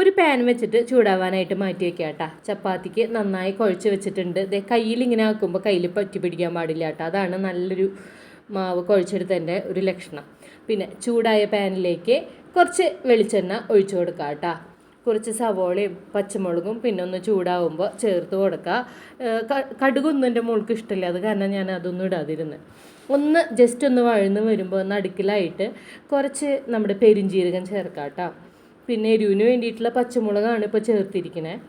ഒരു പാൻ വെച്ചിട്ട് ചൂടാവാനായിട്ട് മാറ്റി വെക്കുക കേട്ടോ. ചപ്പാത്തിക്ക് നന്നായി കുഴച്ച് വെച്ചിട്ടുണ്ട്. ഇതേ കയ്യിൽ ഇങ്ങനെ ആക്കുമ്പോൾ കയ്യിൽ പറ്റി പിടിക്കാൻ പാടില്ല കേട്ടോ. അതാണ് നല്ലൊരു മാവ് കുഴച്ചെടുത്തതിന്റെ ഒരു ലക്ഷണം. പിന്നെ ചൂടായ പാനിലേക്ക് കുറച്ച് വെളിച്ചെണ്ണ ഒഴിച്ചു കൊടുക്കുക കേട്ടോ. കുറച്ച് സവോളയും പച്ചമുളകും പിന്നെ ഒന്ന് ചൂടാവുമ്പോൾ ചേർത്ത് കൊടുക്കുക. കടുകൊന്നും എന്റെ മോൾക്ക് ഇഷ്ടമില്ല. അത് കാരണം ഞാൻ അതൊന്നും ഇടാതിരുന്നു. ഒന്ന് ജസ്റ്റ് ഒന്ന് വഴന്ന് വരുമ്പോൾ ഒന്ന് അടുക്കിലായിട്ട് കുറച്ച് നമ്മുടെ പെരിഞ്ജീരകം ചേർക്കാം കേട്ടോ. പിന്നെ എരിവിന് വേണ്ടിയിട്ടുള്ള പച്ചമുളകാണ് ഇപ്പോൾ ചേർത്തിരിക്കുന്നത്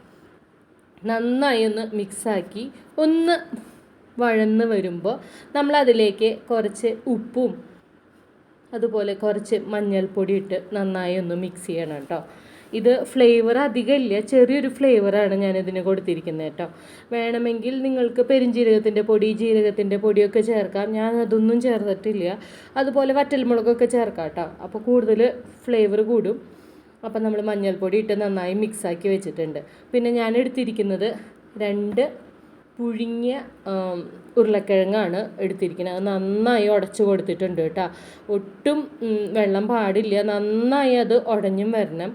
നന്നായി ഒന്ന് മിക്സാക്കി ഒന്ന് വഴന്ന് വരുമ്പോൾ നമ്മളതിലേക്ക് കുറച്ച് ഉപ്പും അതുപോലെ കുറച്ച് മഞ്ഞൾപ്പൊടി ഇട്ട് നന്നായി ഒന്ന് മിക്സ് ചെയ്യണം കേട്ടോ. ഇത് ഫ്ലേവർ അധികം ഇല്ല ചെറിയൊരു ഫ്ലേവറാണ് ഞാനിതിന് കൊടുത്തിരിക്കുന്നത് കേട്ടോ. വേണമെങ്കിൽ നിങ്ങൾക്ക് പെരിഞ്ജീരകത്തിന്റെ പൊടി ജീരകത്തിന്റെ പൊടിയൊക്കെ ചേർക്കാം. ഞാൻ അതൊന്നും ചേർത്തിട്ടില്ല. അതുപോലെ വറ്റൽമുളകൊക്കെ ചേർക്കാം കേട്ടോ. അപ്പോൾ കൂടുതൽ ഫ്ലേവർ കൂടും. അപ്പം നമ്മൾ മഞ്ഞൾപ്പൊടി ഇട്ട് നന്നായി മിക്സാക്കി വെച്ചിട്ടുണ്ട്. പിന്നെ ഞാൻ എടുത്തിരിക്കുന്നത് രണ്ട് പുഴുങ്ങിയ ഉരുളക്കിഴങ്ങാണ് എടുത്തിരിക്കുന്നത്. അത് നന്നായി ഉടച്ചു കൊടുത്തിട്ടുണ്ട് കേട്ടോ. ഒട്ടും വെള്ളം പാടില്ല. നന്നായി അത് ഉടഞ്ഞും വരണം.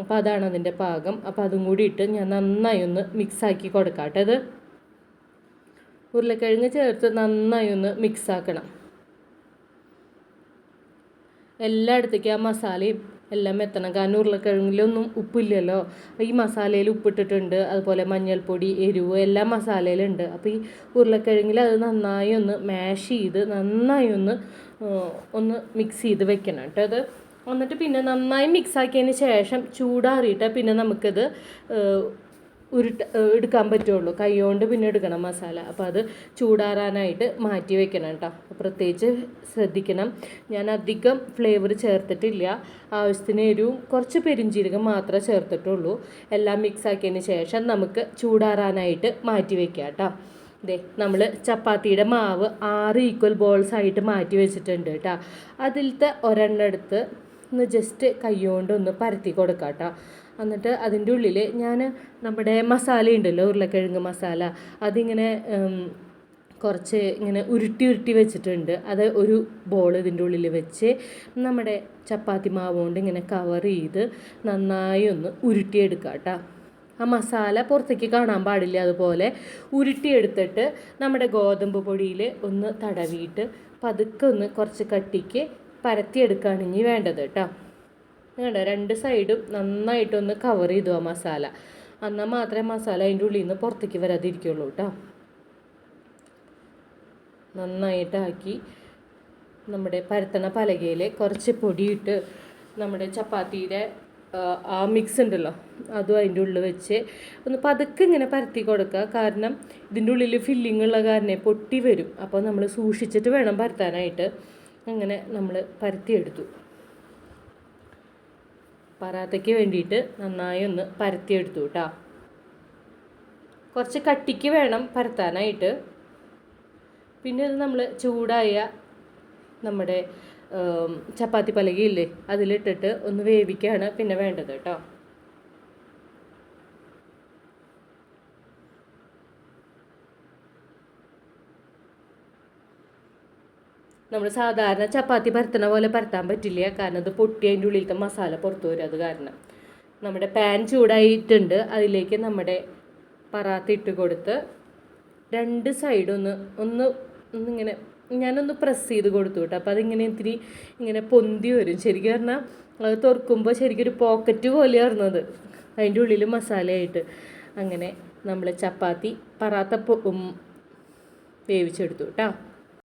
അപ്പോൾ അതാണ് അതിന്റെ പാകം. അപ്പോൾ അതും കൂടി ഇട്ട് ഞാൻ നന്നായി ഒന്ന് മിക്സാക്കി കൊടുക്കാം കേട്ടോ ഇത് ഉരുളക്കിഴങ്ങ് ചേർത്ത് നന്നായി ഒന്ന് മിക്സാക്കണം എല്ലായിടത്തേക്കും ആ മസാലയും എല്ലാം എത്തണം. കാരണം ഉരുളക്കിഴങ്ങിലൊന്നും ഉപ്പില്ലല്ലോ. ഈ മസാലയിൽ ഉപ്പിട്ടിട്ടുണ്ട്. അതുപോലെ മഞ്ഞൾപ്പൊടി എരിവ് എല്ലാം മസാലയിലുണ്ട്. അപ്പോൾ ഈ ഉരുളക്കിഴങ്ങിൽ അത് നന്നായി ഒന്ന് മാഷ് ചെയ്ത് നന്നായി ഒന്ന് ഒന്ന് മിക്സ് ചെയ്ത് വെക്കണം കേട്ടോ അത്. എന്നിട്ട് പിന്നെ നന്നായി മിക്സ് ആക്കിയതിന് ശേഷം ചൂടാറിയിട്ട് പിന്നെ നമുക്കത് ഉരുട്ട എടുക്കാൻ പറ്റുള്ളൂ. കൈ കൊണ്ട് പിന്നെ എടുക്കണം മസാല. അപ്പോൾ അത് ചൂടാറാനായിട്ട് മാറ്റി വെക്കണം കേട്ടോ പ്രത്യേകിച്ച് ശ്രദ്ധിക്കണം. ഞാൻ അധികം ഫ്ലേവർ ചേർത്തിട്ടില്ല. ആവശ്യത്തിന് എരിവും കുറച്ച് പെരിഞ്ചീരകം മാത്രമേ ചേർത്തിട്ടുള്ളൂ. എല്ലാം മിക്സ് ആക്കിയതിന് ശേഷം നമുക്ക് ചൂടാറാനായിട്ട് മാറ്റി വെക്കാം കേട്ടോ ദേ നമ്മൾ ചപ്പാത്തിയുടെ മാവ് ആറ് ഈക്വൽ ബോൾസ് ആയിട്ട് മാറ്റി വെച്ചിട്ടുണ്ട് കേട്ടോ അതിലത്തെ ഒരെണ്ണം എടുത്ത് ഒന്ന് ജസ്റ്റ് കൈ കൊണ്ട് ഒന്ന് പരത്തി കൊടുക്കാം കേട്ടോ എന്നിട്ട് അതിന്റെ ഉള്ളിൽ ഞാൻ നമ്മുടെ മസാല ഉണ്ടല്ലോ ഉരുളക്കിഴങ്ങ് മസാല. അതിങ്ങനെ കുറച്ച് ഇങ്ങനെ ഉരുട്ടി ഉരുട്ടി വെച്ചിട്ടുണ്ട്. അത് ഒരു ബോൾ ഇതിന്റെ ഉള്ളിൽ വെച്ച് നമ്മുടെ ചപ്പാത്തി മാവ് കൊണ്ട് ഇങ്ങനെ കവർ ചെയ്ത് നന്നായി ഒന്ന് ഉരുട്ടിയെടുക്കാം കേട്ടോ ആ മസാല പുറത്തേക്ക് കാണാൻ പാടില്ല. അതുപോലെ ഉരുട്ടിയെടുത്തിട്ട് നമ്മുടെ ഗോതമ്പ് പൊടിയിൽ ഒന്ന് തടവിയിട്ട് പതുക്കെ ഒന്ന് കുറച്ച് കട്ടിക്ക് പരത്തിയെടുക്കുകയാണ് ഇനി വേണ്ടത് കേട്ടോ വേണ്ട രണ്ട് സൈഡും നന്നായിട്ടൊന്ന് കവർ ചെയ്തു ആ മസാല. എന്നാൽ മാത്രമേ മസാല അതിന്റെ ഉള്ളിൽ നിന്ന് പുറത്തേക്ക് വരാതിരിക്കുള്ളൂ കേട്ടോ. നന്നായിട്ടാക്കി നമ്മുടെ പരത്തണ പലകയിൽ കുറച്ച് പൊടിയിട്ട് നമ്മുടെ ചപ്പാത്തിയുടെ ആ മിക്സ് ഉണ്ടല്ലോ അതും അതിന്റെ ഉള്ളിൽ വെച്ച് ഒന്ന് പതുക്കെ ഇങ്ങനെ പരത്തി കൊടുക്കുക. കാരണം ഇതിന്റെ ഉള്ളിൽ ഫില്ലിംഗ് ഉള്ള കാരണം പൊട്ടി വരും. അപ്പോൾ നമ്മൾ സൂക്ഷിച്ചിട്ട് വേണം പരത്താനായിട്ട്. അങ്ങനെ നമ്മൾ പരത്തിയെടുത്തു. പറാത്തയ്ക്ക് വേണ്ടിയിട്ട് നന്നായി ഒന്ന് പരത്തിയെടുത്തു കേട്ടോ കുറച്ച് കട്ടിക്ക് വേണം പരത്താനായിട്ട്. പിന്നെ ഇത് നമ്മൾ ചൂടായ നമ്മുടെ ചപ്പാത്തി പലകയില്ലേ അതിലിട്ടിട്ട് ഒന്ന് വേവിക്കുകയാണ് പിന്നെ വേണ്ടത് കേട്ടോ നമ്മൾ സാധാരണ ചപ്പാത്തി പരത്തണ പോലെ പരത്താൻ പറ്റില്ല. കാരണം അത് പൊട്ടി അതിന്റെ ഉള്ളിലത്തെ മസാല പുറത്തു വരും. അത് കാരണം. നമ്മുടെ പാൻ ചൂടായിട്ടുണ്ട്. അതിലേക്ക് നമ്മുടെ പറാത്ത ഇട്ട് കൊടുത്ത് രണ്ട് സൈഡൊന്ന് ഒന്ന് ഒന്ന് ഒന്നിങ്ങനെ ഞാനൊന്ന് പ്രസ് ചെയ്ത് കൊടുത്തു കേട്ടോ. അപ്പോൾ അതിങ്ങനെ ഇത്തിരി ഇങ്ങനെ പൊന്തി വരും. ശരിക്കും പറഞ്ഞാൽ അത് തുറക്കുമ്പോൾ ശരിക്കും ഒരു പോക്കറ്റ് പോലെയാണ് അത്. അതിന്റെ ഉള്ളിൽ മസാലയായിട്ട്. അങ്ങനെ നമ്മൾ ചപ്പാത്തി പറാത്ത വേവിച്ചെടുത്തു കേട്ടോ.